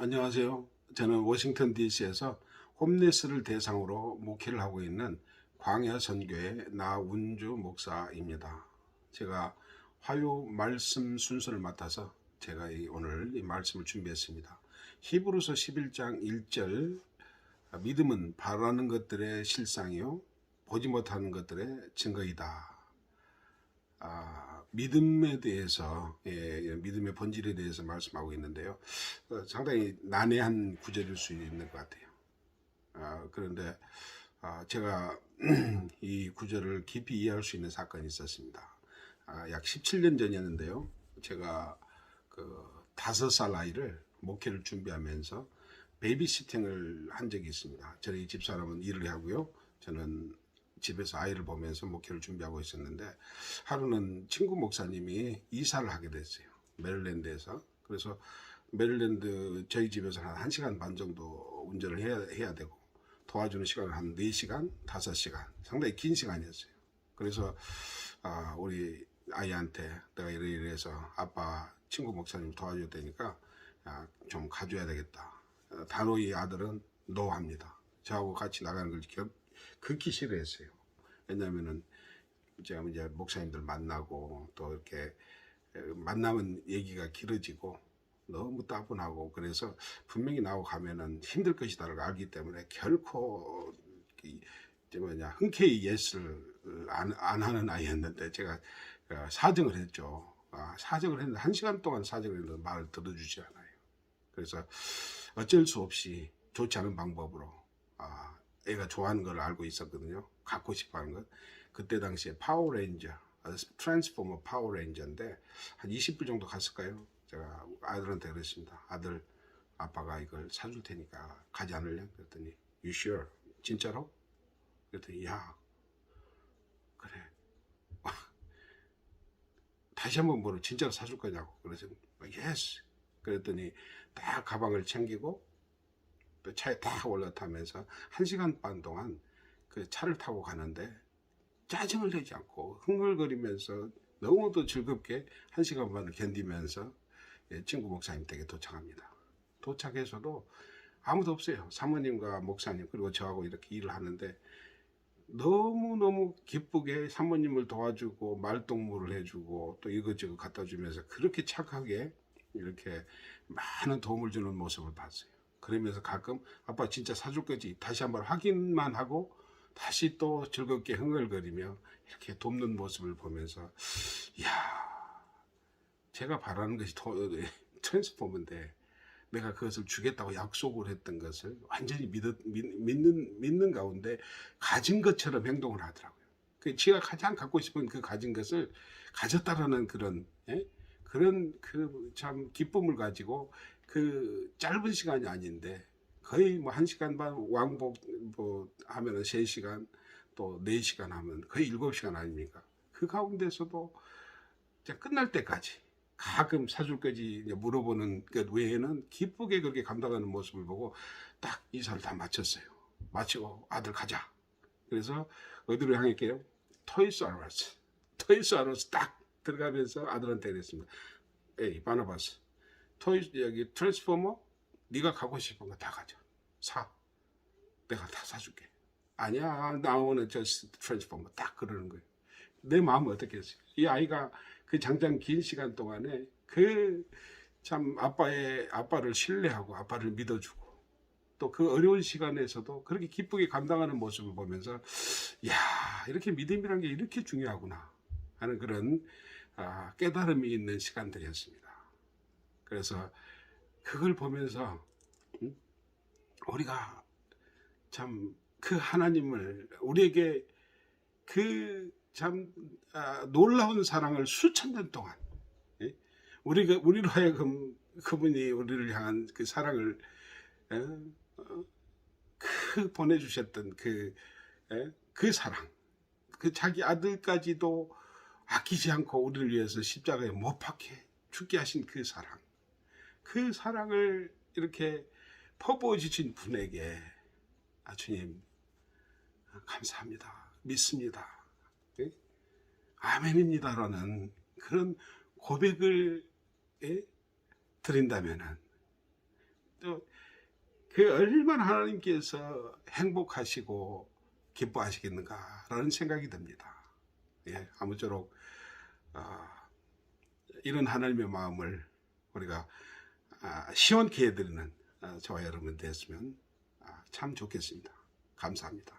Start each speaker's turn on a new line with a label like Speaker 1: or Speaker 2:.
Speaker 1: 안녕하세요. 저는 워싱턴 DC에서 홈리스를 대상으로 목회를 하고 있는 광야 선교의 나운주 목사입니다. 제가 화요 말씀 순서를 맡아서 제가 이- 오늘 이 말씀을 준비했습니다. 히브리서 11장 1절 믿음은 바라는 것들의 실상이요 보지 못하는 것들의 증거이다. 아, 믿음에 대해서 예, 예, 믿음의 본질에 대해서 말씀하고 있는데요. 어, 상당히 난해한 구절일 수 있는 것 같아요. 아, 그런데 아, 제가 이 구절을 깊이 이해할 수 있는 사건이 있었습니다. 아, 약 17년 전이었는데요. 제가 그 다섯 살 아이를 목회를 준비하면서 베이비시팅을 한 적이 있습니다. 저희 집사람은 일을 하고요. 저는 집에서 아이를 보면서 목회를 준비하고 있었는데 하루는 친구 목사님이 이사를 하게 됐어요. 메릴랜드에서. 그래서 메릴랜드 저희 집에서 한 1시간 반 정도 운전을 해야, 해야 되고 도와주는 시간은 한 4시간, 5시간. 상당히 긴 시간이었어요. 그래서 아, 우리 아이한테 내가 이래 이래서 아빠 친구 목사님 도와줘야 되니까 아, 좀 가줘야 되겠다. 어, 단호히 아들은 노합니다. 저하고 같이 나가는 걸 겨- 극히 싫어했어요. 왜냐면은 제가 이제 목사님들 만나고 또 이렇게 에, 만나면 얘기가 길어지고 너무 따분하고 그래서 분명히 나오고 가면은 힘들 것이다를 알기 때문에 결코 뭐냐 흔쾌히 예스를 안, 안 하는 아이였는데 제가 어, 사정을 했죠. 아, 사정을 했는데 한 시간 동안 사정을 했는데 말을 들어주지 않아요. 그래서 어쩔 수 없이 좋지 않은 방법으로 아, 애가 좋아하는 걸 알고 있었거든요. 갖고 싶어 하는 것. 그때 당시에 파워레인저, 트랜스포머 파워레인저인데 한 20불 정도 갔을까요? 제가 아들한테 그랬습니다. 아들, 아빠가 이걸 사줄 테니까 가지 않을래? 그랬더니 You sure? 진짜로? 그랬더니 야, 그래. 다시 한번 물어 진짜로 사줄 거냐고. 그래서 yes. 그랬더니 딱 가방을 챙기고 또 차에 딱 올라타면서 한 시간 반 동안 그 차를 타고 가는데 짜증을 내지 않고 흥얼거리면서 너무도 즐겁게 한 시간 반을 견디면서 예, 친구 목사님 댁에 도착합니다. 도착해서도 아무도 없어요. 사모님과 목사님 그리고 저하고 이렇게 일을 하는데 너무너무 기쁘게 사모님을 도와주고 말동무를 해주고 또 이것저것 갖다 주면서 그렇게 착하게 이렇게 많은 도움을 주는 모습을 봤어요. 그러면서 가끔 아빠 진짜 사줄 거지 다시 한번 확인만 하고 다시 또 즐겁게 흥얼거리며 이렇게 돕는 모습을 보면서 이야 제가 바라는 것이 더- 트랜스포머인데 내가 그것을 주겠다고 약속을 했던 것을 완전히 믿었, 믿, 믿는, 믿는 가운데 가진 것처럼 행동을 하더라고요. 그 지가 가장 갖고 싶은 그 가진 것을 가졌다라는 그런 예? 그런 그 참 기쁨을 가지고 그 짧은 시간이 아닌데 거의 뭐한 시간 반 왕복 뭐 하면은 세 시간 또네 시간 하면 거의 일곱 시간 아닙니까? 그 가운데서도 이제 끝날 때까지 가끔 사줄 거지 이제 물어보는 것 외에는 기쁘게 그렇게 감당하는 모습을 보고 딱 이사를 다 마쳤어요. 마치고 아들 가자. 그래서 어디로 향했게요? 토이스 아러스. 토이스 아러스 딱 들어가면서 아들한테 그랬습니다. 에이 바나바스. 토이 여기 트랜스포머 네가 가고 싶은 거 다 가져. 사. 내가 다 사줄게. 아니야 나오는 저 트랜스포머 딱 그러는 거예요. 내 마음은 어떻겠어요? 이 아이가 그 장장 긴 시간 동안에 그 참 아빠의 아빠를 신뢰하고 아빠를 믿어주고 또 그 어려운 시간에서도 그렇게 기쁘게 감당하는 모습을 보면서 야 이렇게 믿음이란 게 이렇게 중요하구나 하는 그런 아, 깨달음이 있는 시간들이었습니다. 그래서 그걸 보면서 음, 우리가 참 그 하나님을 우리에게 그참 놀라운 사랑을 수천 년 동안 예? 우리가 우리로 하여금 그분이 우리를 향한 그 사랑을 예? 어, 그 보내주셨던 그, 예? 그 사랑, 그 자기 아들까지도 아끼지 않고 우리를 위해서 십자가에 못 박혀 죽게 하신 그 사랑, 그 사랑을 이렇게 퍼부어 주신 분에게 아 주님 감사합니다, 믿습니다. 예? 아멘입니다라는 그런 고백을 예? 드린다면은 또 그 얼마나 하나님께서 행복하시고 기뻐하시겠는가라는 생각이 듭니다. 예, 아무쪼록 아, 이런 하나님의 마음을 우리가 아, 시원케 해드리는 아, 저와 여러분 됐으면 아, 참 좋겠습니다. 감사합니다.